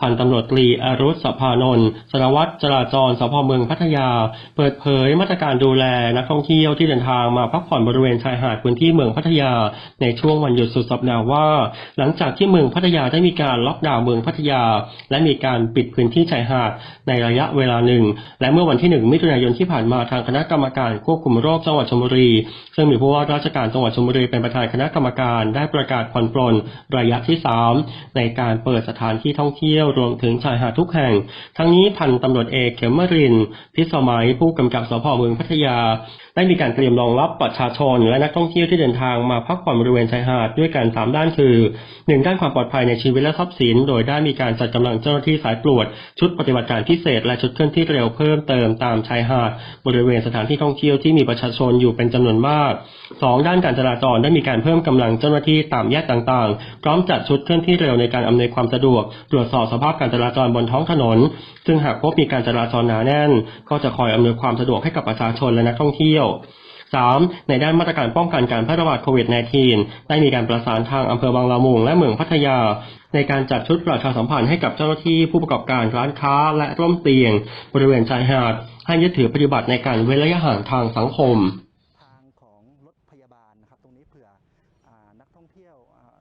พันตำรวจตรีอรุษสภานนท์สารวัตรจราจรสพเมืองพัทยา เปิดเผยมาตรการดูแลนักท่องเที่ยวที่เดินทางมาพักผ่อนบริเวณชายหาดพื้นที่เมืองพัทยา ในช่วงวันหยุดสุดสัปดาห์ว่า หลังจากที่เมืองพัทยาได้มีการล็อกดาวน์เมืองพัทยา และมีการปิดพื้นที่ชายหาดในระยะเวลาหนึ่ง และเมื่อวันที่หนึ่งมิถุนายนที่ผ่านมาทางคณะกรรมการควบคุมโรคจังหวัดชลบุรี ซึ่งมีผู้ว่าราชการจังหวัดชลบุรีเป็นประธานคณะกรรมการได้ประกาศผ่อนปลนระยะที่ 3 ในการเปิดสถานที่ท่องเที่ยวรวมถึงชายหาดทุกแห่ง ทั้งนี้พันตำรวจเอกเขมริน พิสมัยผู้กำกับสพเมืองพัทยา ได้มีการเตรียมรองรับประชาชน และนักท่องเที่ยวที่เดินทางมาพักผ่อนบริเวณชายหาดด้วยกันสามด้านคือหนึ่งด้านความปลอดภัยในชีวิตและทรัพย์สิน โดยได้มีการจัดกำลังเจ้าหน้าที่สายตรวจ ชุดปฏิบัติการพิเศษ และชุดเคลื่อนที่เร็วเพิ่มเติมตามชายหาด บริเวณสถานที่ท่องเที่ยวที่มีประชาชนอยู่เป็นจำนวนมากสองด้านการจราจรได้มีการเพิ่มกำลังเจ้าหน้าที่ตามแยกต่างๆ พร้อมจัดชุดเคลื่อนที่เร็วในการอำนวยความสะดวก ตรวจสอบสภาพการจราจรบนท้องถนน ซึ่งหากพบมีการจราจรหนาแน่น ก็จะคอยอำนวยความสะดวกให้กับประชาชนและนักท่องเที่ยว 3. ในด้านมาตรการป้องกันการแพร่ระบาดโควิด -19 ได้มีการประสานทางอำเภอบางละมุงและเมืองพัทยา ในการจัดชุดประชาสัมพันธ์ให้กับเจ้าหน้าที่ผู้ประกอบการร้านค้าและร่มเตียง บริเวณชายหาด ให้ยึดถือปฏิบัติในการเว้นระยะห่างทางสังคม ทางของรถพยาบาลนะครับตรงนี้เผื่อนักท่องเที่ยว